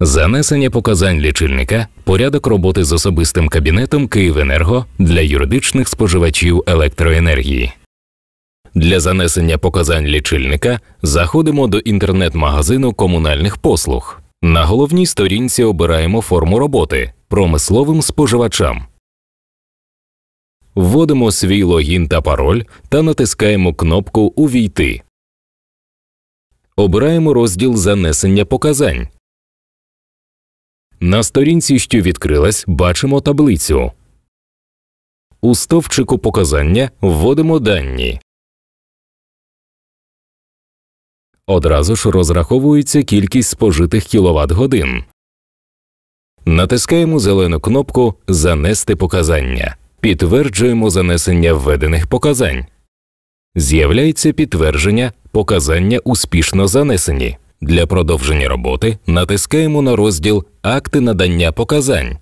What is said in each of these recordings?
Занесення показань лічильника, порядок роботи з особистим кабінетом Київенерго для юридичних споживачів електроенергії. Для занесення показань лічильника заходимо до інтернет-магазину комунальних послуг. На головній сторінці обираємо форму роботи промисловим споживачам. Вводимо свій логін та пароль та натискаємо кнопку Увійти. Обираємо розділ Занесення показань. На сторінці, що відкрилась, бачимо таблицю. У стовпчику показання вводимо дані. Одразу ж розраховується кількість спожитих кіловат годин. Натискаємо зелену кнопку Занести показання. Підтверджуємо занесення введених показань. З'являється підтвердження показання успішно занесені. Для продовження роботи натискаємо на розділ Акти надання показань.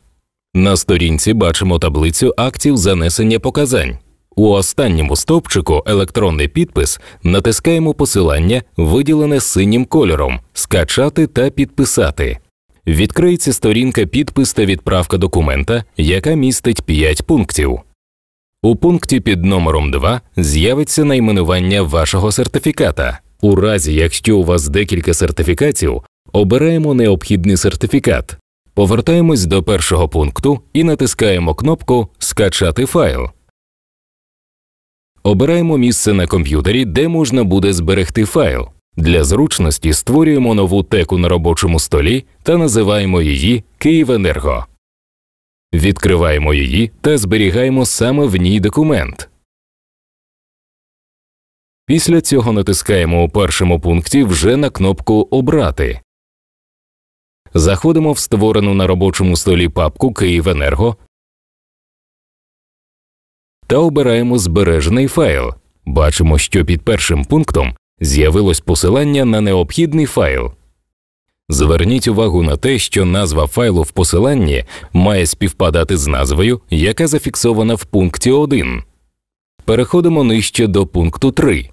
На сторінці бачимо таблицю актів занесення показань. У останньому стовпчику електронний підпис натискаємо посилання, виділене синім кольором Скачати та підписати. Відкриється сторінка підпис та відправка документа, яка містить 5 пунктів. У пункті під номером 2 з'явиться найменування вашого сертифіката. У разі, якщо у вас декілька сертифікатів, обираємо необхідний сертифікат, повертаємось до першого пункту і натискаємо кнопку Скачати файл. Обираємо місце на комп'ютері, де можна буде зберегти файл. Для зручності створюємо нову теку на робочому столі та називаємо її Київенерго. Відкриваємо її та зберігаємо саме в ній документ. Після цього натискаємо у першому пункті вже на кнопку Обрати. Заходимо в створену на робочому столі папку Київенерго та обираємо збережений файл. Бачимо, що під першим пунктом з'явилось посилання на необхідний файл. Зверніть увагу на те, що назва файлу в посиланні має співпадати з назвою, яка зафіксована в пункті 1. Переходимо нижче до пункту 3.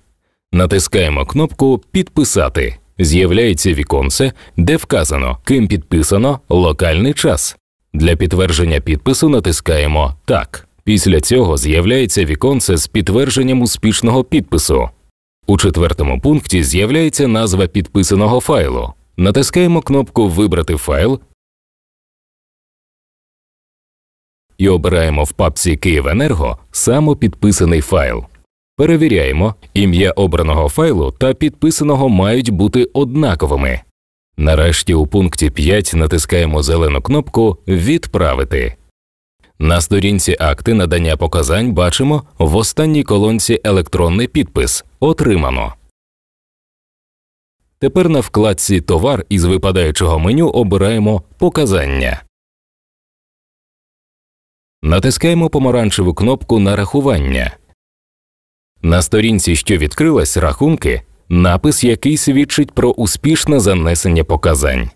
Натискаємо кнопку Підписати. З'являється віконце, де вказано, ким підписано локальний час. Для підтвердження підпису натискаємо Так. Після цього з'являється віконце з підтвердженням успішного підпису. У четвертому пункті з'являється назва підписаного файлу. Натискаємо кнопку Вибрати файл і обираємо в папці Київенерго самопідписаний файл. Перевіряємо, ім'я обраного файлу та підписаного мають бути однаковими. Нарешті у пункті 5 натискаємо зелену кнопку Відправити. На сторінці акти надання показань бачимо в останній колонці електронний підпис Отримано. Тепер на вкладці Товар із випадаючого меню обираємо Показання. Натискаємо помаранчеву кнопку Нарахування. На сторінці, що відкрилась рахунки, напис, який свідчить про успішне занесення показань.